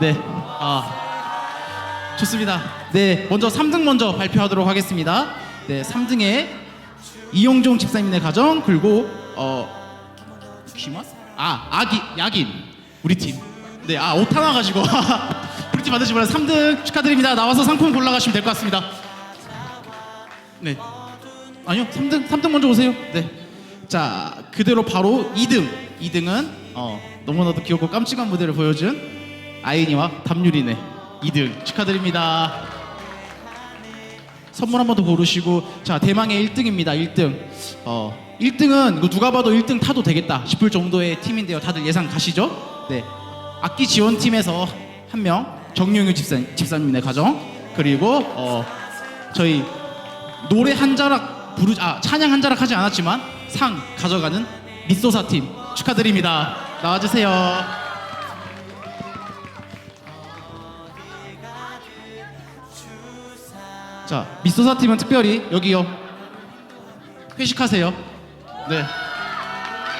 네. 아. 좋습니다. 네. 먼저 3등 먼저 발표하도록 하겠습니다. 네. 3등에 이용종 집사님의 가정 그리고 어 귀만? 아, 아기 야긴. 우리 팀. 네. 아, 옷 하나 가지고 우리 팀 받으신 분 3등 축하드립니다. 나와서 상품 골라 가시면 될 것 같습니다. 네. 아니요. 3등 3등 먼저 오세요. 네. 자, 그대로 바로 2등. 2등은 어, 너무나도 귀엽고 깜찍한 무대를 보여준 아이니와 담유리네 2등 축하드립니다. 선물 한 번 더 고르시고 자 대망의 1등입니다. 1등. 어 1등은 이거 누가 봐도 1등 타도 되겠다 싶을 정도의 팀인데요. 다들 예상 가시죠? 네. 악기 지원팀에서 한 명 정용유 집사 집사님의 가정 그리고 어 저희 노래 한 자락 부르 아 찬양 한 자락 하지 않았지만 상 가져가는 미소사 팀 축하드립니다. 나와주세요. 자 미소사 팀은 특별히 여기요 회식하세요. 네.